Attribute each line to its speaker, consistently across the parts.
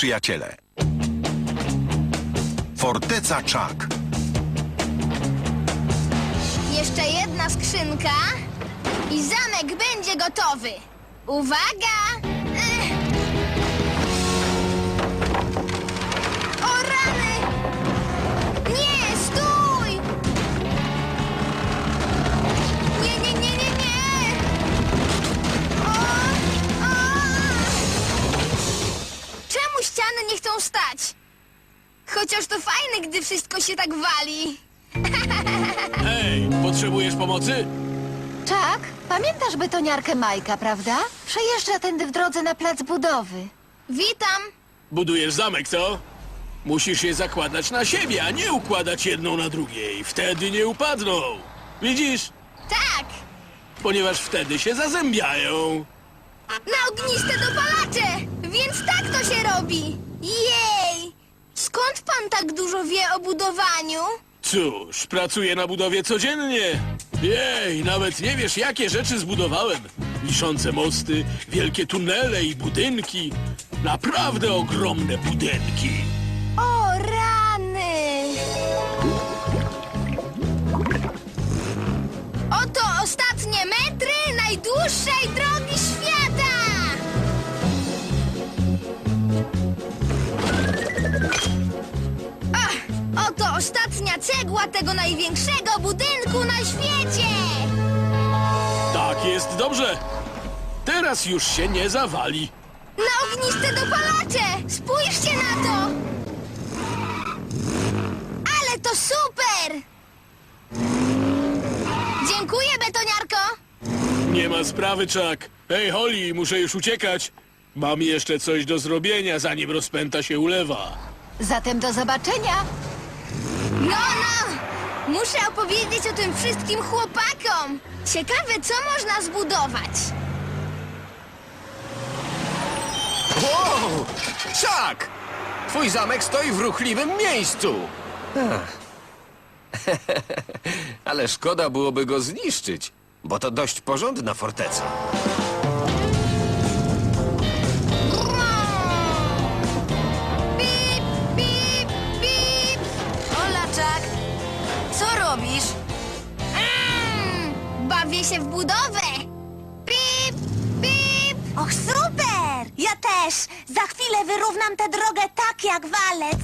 Speaker 1: przyjaciele. Forteca Chuck.
Speaker 2: Jeszcze jedna skrzynka i zamek będzie gotowy. Uwaga! Ech. Się tak wali.
Speaker 3: Hej, potrzebujesz pomocy?
Speaker 4: Czak, pamiętasz betoniarkę Majka, prawda? Przejeżdża tędy w drodze na plac budowy.
Speaker 2: Witam.
Speaker 3: Budujesz zamek, co? Musisz je zakładać na siebie, a nie układać jedną na drugiej. Wtedy nie upadną. Widzisz?
Speaker 2: Tak,
Speaker 3: Ponieważ wtedy się zazębiają.
Speaker 2: na ogniste dopalacze! Więc tak to się robi! Jej! Skąd pan tak dużo wie o budowaniu?
Speaker 3: Cóż, pracuję na budowie codziennie. Jej, nawet nie wiesz, jakie rzeczy zbudowałem. Wiszące mosty, wielkie tunele i budynki. Naprawdę ogromne budynki.
Speaker 2: O rany! Oto ostatnie metry najdłuższej drogi ostatnia cegła tego największego budynku na świecie!
Speaker 3: Tak jest dobrze. Teraz już się nie zawali.
Speaker 2: Na ogniste dopalacze! Spójrzcie na to! Ale to super! Dziękuję, betoniarko!
Speaker 3: Nie ma sprawy, Chuck. Hej, Holly, muszę już uciekać. Mam jeszcze coś do zrobienia, zanim rozpęta się ulewa.
Speaker 4: Zatem do zobaczenia.
Speaker 2: No, no! Muszę opowiedzieć o tym wszystkim chłopakom! Ciekawe, co można zbudować.
Speaker 5: Wow! Czak! Twój zamek stoi w ruchliwym miejscu. Ale szkoda byłoby go zniszczyć, bo to dość porządna forteca.
Speaker 2: Się w budowę! Pip, pip!
Speaker 6: Och, super! Ja też! Za chwilę wyrównam tę drogę tak jak walec.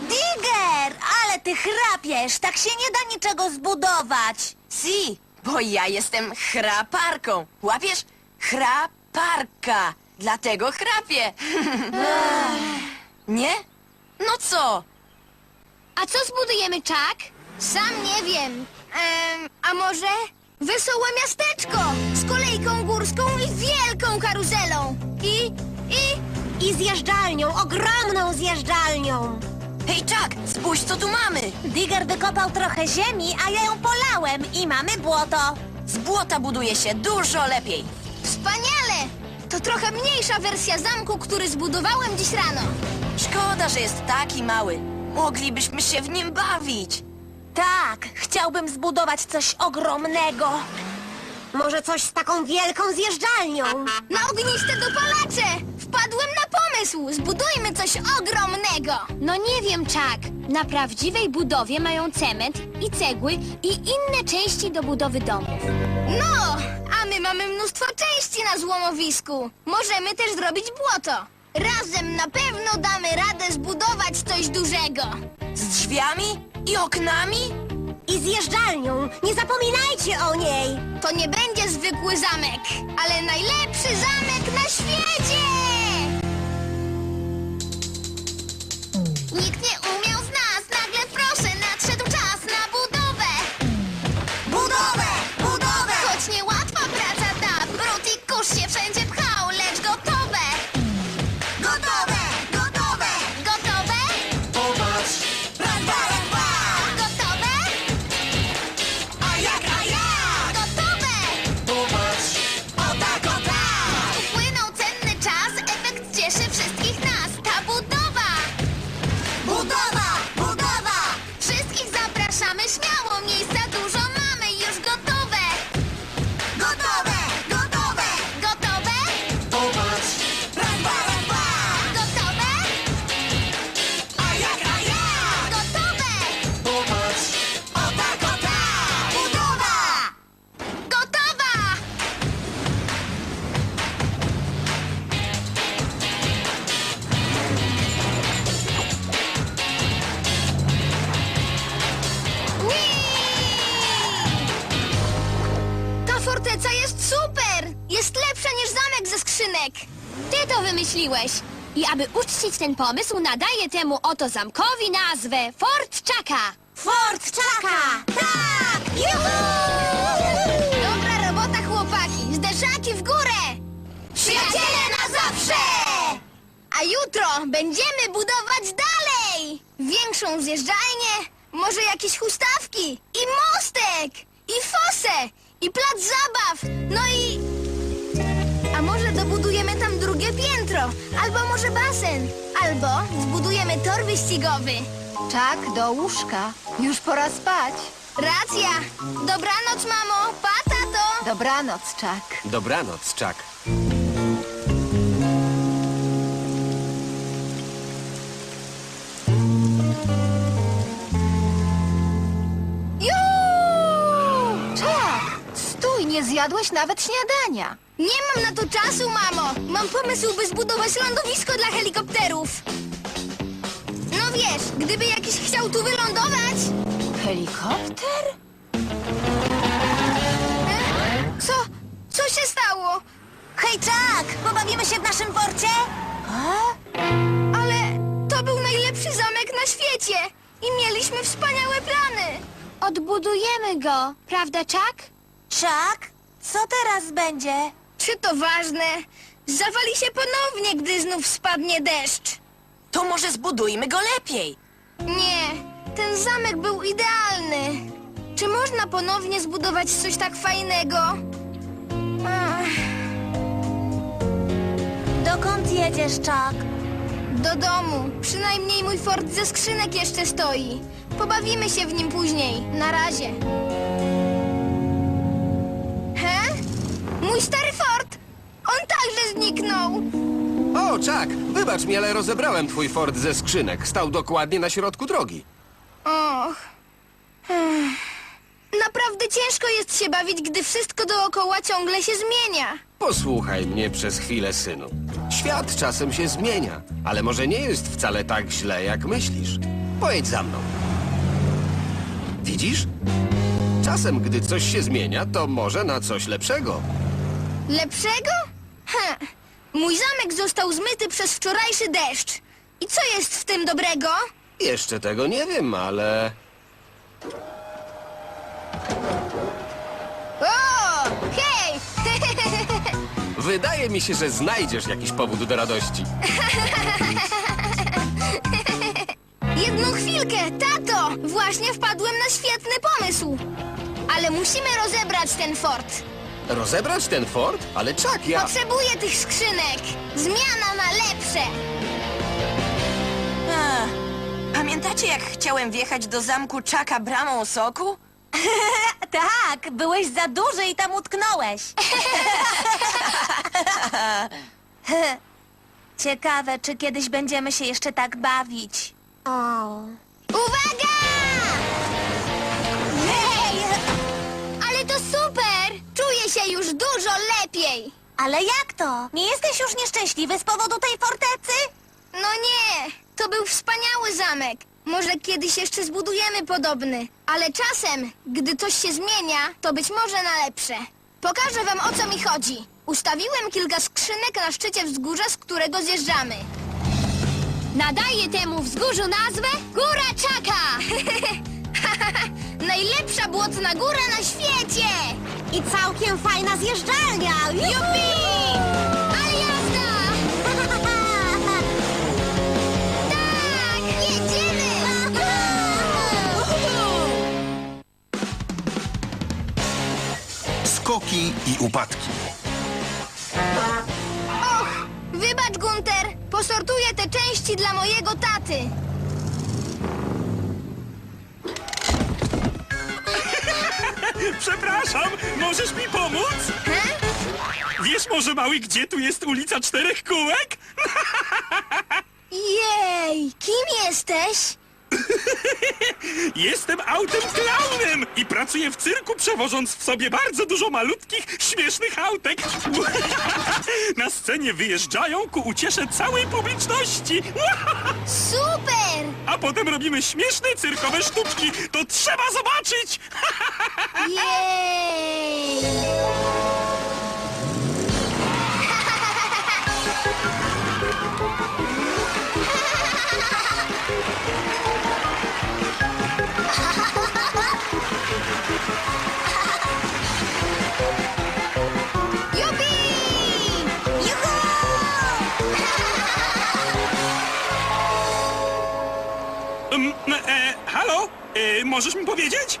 Speaker 6: Digger! Ale ty chrapiesz! Tak się nie da niczego zbudować.
Speaker 7: Si, bo ja jestem chraparką. Łapiesz? Chraparka. Dlatego chrapię. Nie? No co?
Speaker 2: A co zbudujemy, Chuck? Sam nie wiem. Em, a może wesołe miasteczko z kolejką górską i wielką karuzelą. I, i...
Speaker 6: I zjeżdżalnią, ogromną zjeżdżalnią.
Speaker 7: Hej, Chuck, spójrz, co tu mamy.
Speaker 6: Digger wykopał trochę ziemi, a ja ją polałem i mamy błoto.
Speaker 7: Z błota buduje się dużo lepiej.
Speaker 2: Wspaniale! To trochę mniejsza wersja zamku, który zbudowałem dziś rano.
Speaker 7: Szkoda, że jest taki mały. Moglibyśmy się w nim bawić.
Speaker 6: Tak, chciałbym zbudować coś ogromnego. Może coś z taką wielką zjeżdżalnią.
Speaker 2: Na ogniste dopalacze! Wpadłem na pomysł! Zbudujmy coś ogromnego! No nie wiem, Chuck. Na prawdziwej budowie mają cement i cegły i inne części do budowy domów. No, a my mamy mnóstwo części na złomowisku. Możemy też zrobić błoto. Razem na pewno damy radę zbudować coś dużego.
Speaker 7: Z drzwiami i oknami?
Speaker 6: I zjeżdżalnią. Nie zapominajcie o niej.
Speaker 2: To nie będzie zwykły zamek, ale najlepszy zamek na świecie! Nikt aby uczcić ten pomysł, nadaję temu oto zamkowi nazwę Fort Chaka!
Speaker 6: Fort Chaka! Tak! Juhu!
Speaker 2: Dobra robota, chłopaki! Zderzaki w górę!
Speaker 6: Przyjaciele na zawsze!
Speaker 2: A jutro będziemy budować dalej! Większą zjeżdżalnię, może jakieś huśtawki, i mostek, i fosę, i plac zabaw, no i... drugie piętro, albo może basen, albo zbudujemy tor wyścigowy.
Speaker 4: Czak, do łóżka. Już pora spać.
Speaker 2: Racja! Dobranoc, mamo! Pa, tato!
Speaker 4: Dobranoc, Czak.
Speaker 5: Dobranoc, Czak.
Speaker 4: Nie zjadłeś nawet śniadania.
Speaker 2: Nie mam na to czasu, mamo! Mam pomysł, by zbudować lądowisko dla helikopterów. No wiesz, gdyby jakiś chciał tu wylądować...
Speaker 4: Helikopter?
Speaker 2: E? Co? Co się stało?
Speaker 6: Hej, Chuck! Pobawimy się w naszym forcie?
Speaker 2: Ale to był najlepszy zamek na świecie i mieliśmy wspaniałe plany. Odbudujemy go, prawda, Chuck?
Speaker 6: Chuck, co teraz będzie?
Speaker 2: Czy to ważne? Zawali się ponownie, gdy znów spadnie deszcz.
Speaker 7: To może zbudujmy go lepiej.
Speaker 2: Nie, ten zamek był idealny. Czy można ponownie zbudować coś tak fajnego? Ach,
Speaker 6: Dokąd jedziesz, Chuck?
Speaker 2: do domu. Przynajmniej mój fort ze skrzynek jeszcze stoi. Pobawimy się w nim później. Na razie. Mój stary fort! On także zniknął.
Speaker 5: O, Czak, wybacz mi, ale rozebrałem twój Ford ze skrzynek. Stał dokładnie na środku drogi.
Speaker 2: Och. Ech. Naprawdę ciężko jest się bawić, gdy wszystko dookoła ciągle się zmienia.
Speaker 5: Posłuchaj mnie przez chwilę, synu. Świat czasem się zmienia, ale może nie jest wcale tak źle, jak myślisz. Pojedź za mną. Widzisz? Czasem, gdy coś się zmienia, to może na coś lepszego.
Speaker 2: Lepszego? Hm. Mój zamek został zmyty przez wczorajszy deszcz. I co jest w tym dobrego?
Speaker 5: Jeszcze tego nie wiem, ale...
Speaker 2: O! Hej!
Speaker 5: Wydaje mi się, że znajdziesz jakiś powód do radości.
Speaker 2: Jedną chwilkę, tato! Właśnie wpadłem na świetny pomysł. Ale musimy rozebrać ten fort.
Speaker 5: Rozebrać ten Ford? Ale Czak, ja...
Speaker 2: Potrzebuję tych skrzynek. Zmiana na lepsze.
Speaker 7: Ach, pamiętacie, jak chciałem wjechać do zamku Czaka bramą soku?
Speaker 6: Tak, byłeś za duży i tam utknąłeś. Ciekawe, czy kiedyś będziemy się jeszcze tak bawić.
Speaker 2: Uwaga! Się już dużo lepiej.
Speaker 6: Ale jak to? Nie jesteś już nieszczęśliwy z powodu tej fortecy?
Speaker 2: No nie, to był wspaniały zamek. Może kiedyś jeszcze zbudujemy podobny, ale czasem, gdy coś się zmienia, to być może na lepsze. Pokażę wam o co mi chodzi. Ustawiłem kilka skrzynek na szczycie wzgórza, z którego zjeżdżamy. Nadaję temu wzgórzu nazwę Góra Czaka! Najlepsza błotna góra na świecie!
Speaker 6: I całkiem fajna zjeżdżalnia!
Speaker 2: Jupi! Ale jazda! Tak, jedziemy!
Speaker 1: Skoki i upadki.
Speaker 2: Och, wybacz Gunter, posortuję te części dla mojego taty.
Speaker 3: Przepraszam, możesz mi pomóc? Wiesz może, mały, gdzie tu jest ulica Czterech Kółek?
Speaker 2: Jej, kim jesteś?
Speaker 3: Jestem autem klaunem i pracuję w cyrku, przewożąc w sobie bardzo dużo malutkich, śmiesznych autek. Na scenie wyjeżdżają ku uciesze całej publiczności. A potem robimy śmieszne cyrkowe sztuczki. To trzeba zobaczyć!
Speaker 2: Jej!
Speaker 8: Y, możesz mi powiedzieć?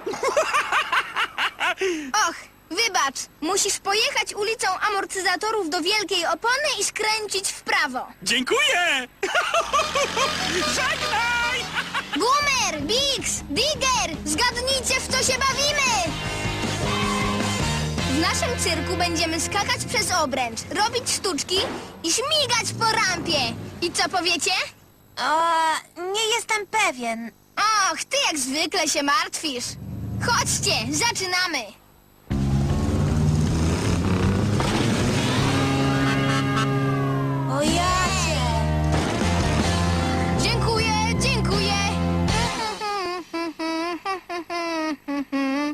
Speaker 2: Och, wybacz, musisz pojechać ulicą amortyzatorów do Wielkiej Opony i skręcić w prawo.
Speaker 8: Dziękuję! Żegnaj!
Speaker 2: Boomer, Bix, Digger, zgadnijcie w co się bawimy! W naszym cyrku będziemy skakać przez obręcz, robić sztuczki i śmigać po rampie. I co powiecie?
Speaker 6: O, nie jestem pewien.
Speaker 2: Och, ty jak zwykle się martwisz. Chodźcie, zaczynamy.
Speaker 6: O jacie!
Speaker 2: Dziękuję, dziękuję.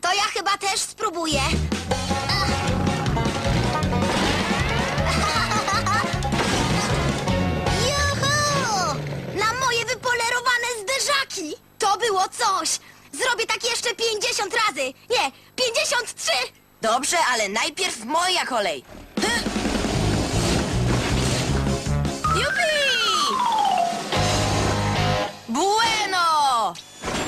Speaker 6: To ja chyba też spróbuję.
Speaker 7: Dobrze, ale najpierw moja kolej. Hy! Jupi! Bueno!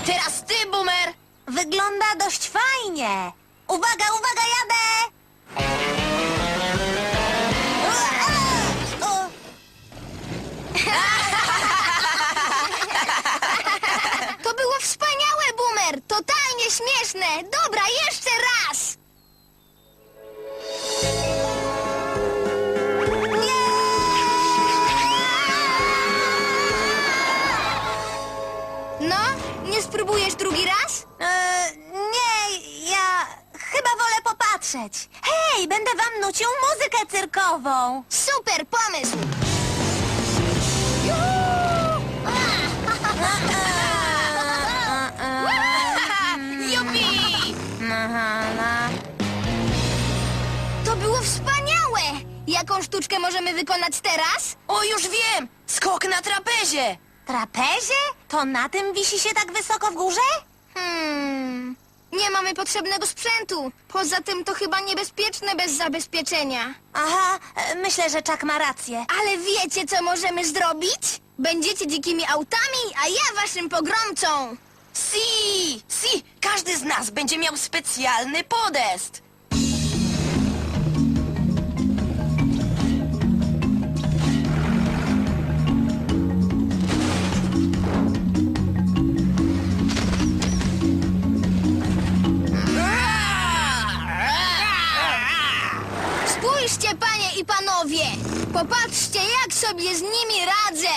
Speaker 7: Teraz ty, Boomer!
Speaker 6: Wygląda dość fajnie. Uwaga, uwaga, jadę!
Speaker 2: Jaką sztuczkę możemy wykonać teraz?
Speaker 7: O, już wiem! Skok na trapezie!
Speaker 6: Trapezie? To na tym wisi się tak wysoko w górze?
Speaker 2: Hmm. Nie mamy potrzebnego sprzętu. Poza tym to chyba niebezpieczne bez zabezpieczenia.
Speaker 6: Aha, e, myślę, że Czak ma rację.
Speaker 2: Ale wiecie, co możemy zrobić? Będziecie dzikimi autami, a ja waszym pogromcą.
Speaker 7: Si! Si! Każdy z nas będzie miał specjalny podest!
Speaker 2: Sobie z nimi radzę!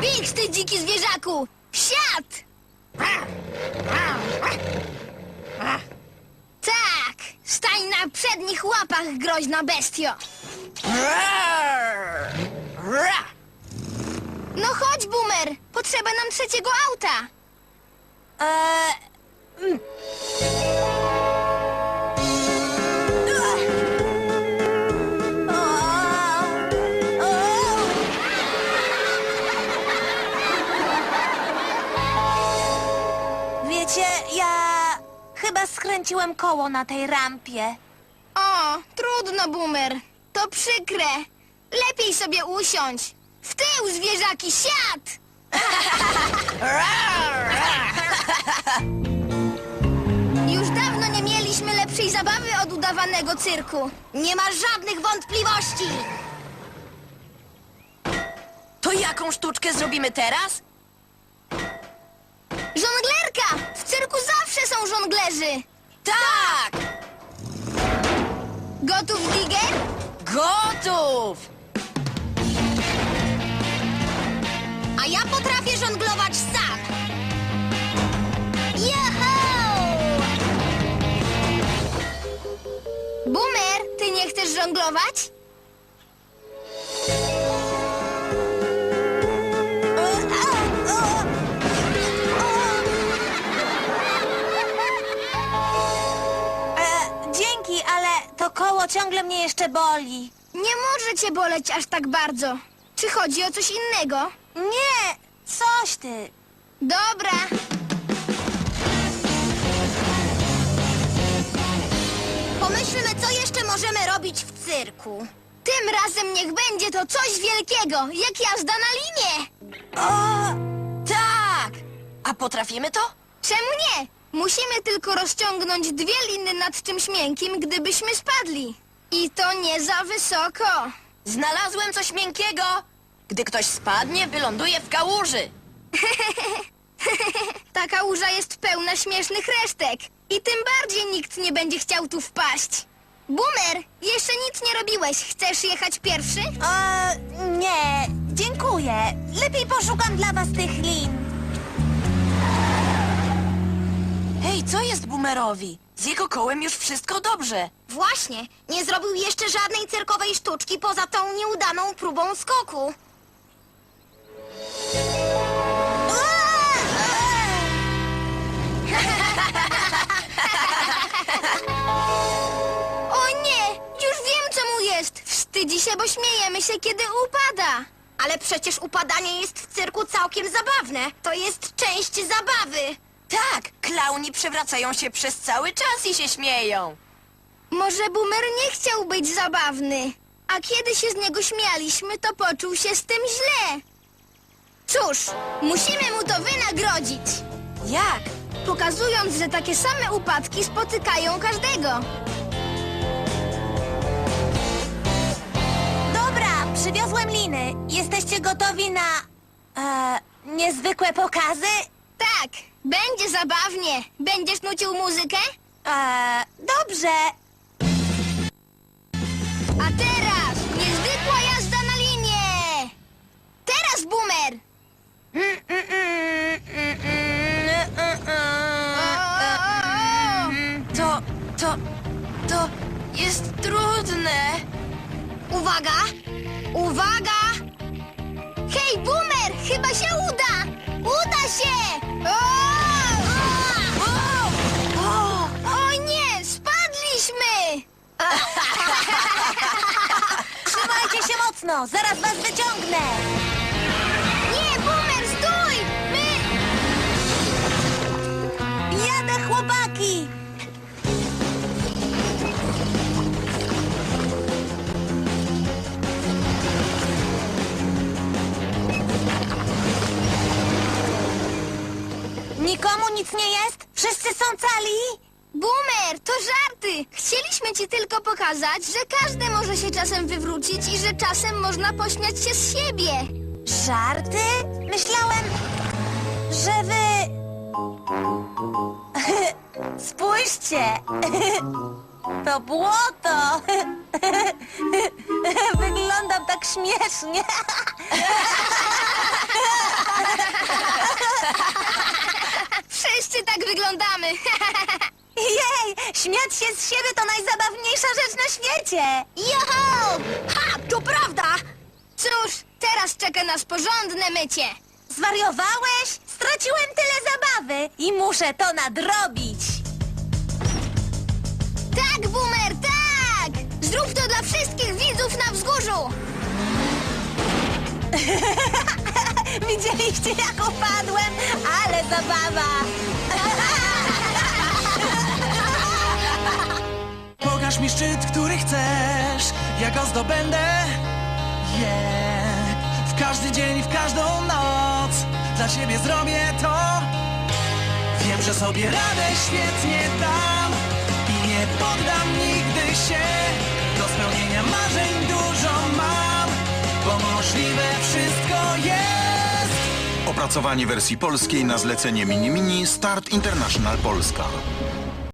Speaker 2: Bix, ty dziki zwierzaku! Wsiad! Tak! Stań na przednich łapach, groźna bestio! No chodź, Boomer! Potrzeba nam trzeciego auta!
Speaker 6: Eee, skręciłem koło na tej rampie.
Speaker 2: O, trudno, Boomer. To przykre. Lepiej sobie usiądź. W tył, zwierzaki, siad! Już dawno nie mieliśmy lepszej zabawy od udawanego cyrku.
Speaker 6: Nie ma żadnych wątpliwości!
Speaker 7: To jaką sztuczkę zrobimy teraz?
Speaker 2: Żonglerka! W cyrku zawsze są żonglerzy.
Speaker 7: Tak!
Speaker 2: Gotów, Digger?
Speaker 7: Gotów!
Speaker 6: A ja potrafię żonglować sam!
Speaker 2: Joho! Boomer, ty nie chcesz żonglować?
Speaker 6: To koło ciągle mnie jeszcze boli.
Speaker 2: Nie może cię boleć aż tak bardzo. Czy chodzi o coś innego?
Speaker 6: Nie, coś ty.
Speaker 2: Dobra.
Speaker 6: Pomyślmy, co jeszcze możemy robić w cyrku.
Speaker 2: Tym razem niech będzie to coś wielkiego, jak jazda na linie.
Speaker 7: O, tak! A potrafimy to?
Speaker 2: Czemu nie? Musimy tylko rozciągnąć dwie liny nad czymś miękkim, gdybyśmy spadli. I to nie za wysoko.
Speaker 7: Znalazłem coś miękkiego. Gdy ktoś spadnie, wyląduje w kałuży.
Speaker 2: Ta kałuża jest pełna śmiesznych resztek. I tym bardziej nikt nie będzie chciał tu wpaść. Boomer, jeszcze nic nie robiłeś. Chcesz jechać pierwszy?
Speaker 6: E, nie, dziękuję. Lepiej poszukam dla was tych lin.
Speaker 7: Hej, co jest Boomerowi? Z jego kołem już wszystko dobrze.
Speaker 6: Właśnie, nie zrobił jeszcze żadnej cyrkowej sztuczki poza tą nieudaną próbą skoku.
Speaker 2: O nie! Już wiem, co mu jest. Wstydzi się, bo śmiejemy się, kiedy upada.
Speaker 6: Ale przecież upadanie jest w cyrku całkiem zabawne. To jest część zabawy.
Speaker 7: Tak, klauni przewracają się przez cały czas i się śmieją.
Speaker 2: Może Boomer nie chciał być zabawny. A kiedy się z niego śmialiśmy, to poczuł się z tym źle. Cóż, musimy mu to wynagrodzić.
Speaker 7: Jak?
Speaker 2: Pokazując, że takie same upadki spotykają każdego.
Speaker 6: Dobra, przywiozłem liny. Jesteście gotowi na... E, niezwykłe pokazy?
Speaker 2: Tak, będzie zabawnie. Będziesz nucił muzykę?
Speaker 6: E, dobrze.
Speaker 2: A teraz niezwykła jazda na linię! Teraz Boomer!
Speaker 7: To, to, to jest trudne.
Speaker 2: Uwaga! Uwaga!
Speaker 6: Mocno, zaraz was wyciągnę.
Speaker 2: Nie, Boomer, stój! My...
Speaker 6: Jadę, chłopaki. Nikomu nic nie jest? Wszyscy są cali?
Speaker 2: Boomer, to żarty! Chcieliśmy ci tylko pokazać, że każdy może się czasem wywrócić i że czasem można pośmiać się z siebie.
Speaker 6: Żarty? Myślałem, że wy... Spójrzcie! To błoto! Wyglądam tak śmiesznie.
Speaker 2: Wszyscy tak wyglądamy.
Speaker 6: Śmiać się z siebie to najzabawniejsza rzecz na świecie! Joho! Ha! To prawda!
Speaker 2: Cóż, teraz czeka nas porządne mycie.
Speaker 6: Zwariowałeś? Straciłem tyle zabawy i muszę to nadrobić.
Speaker 2: Tak, Boomer, tak! Zrób to dla wszystkich widzów na wzgórzu.
Speaker 6: Widzieliście jak upadłem? Ale zabawa!
Speaker 8: Pokaż mi szczyt, który chcesz, ja go zdobędę. Yeah. W każdy dzień, w każdą noc dla ciebie zrobię to. Wiem, że sobie radę świetnie dam i nie poddam nigdy się. Do spełnienia marzeń dużo mam, bo możliwe wszystko jest.
Speaker 1: Opracowanie wersji polskiej na zlecenie Mini Mini Start International Polska.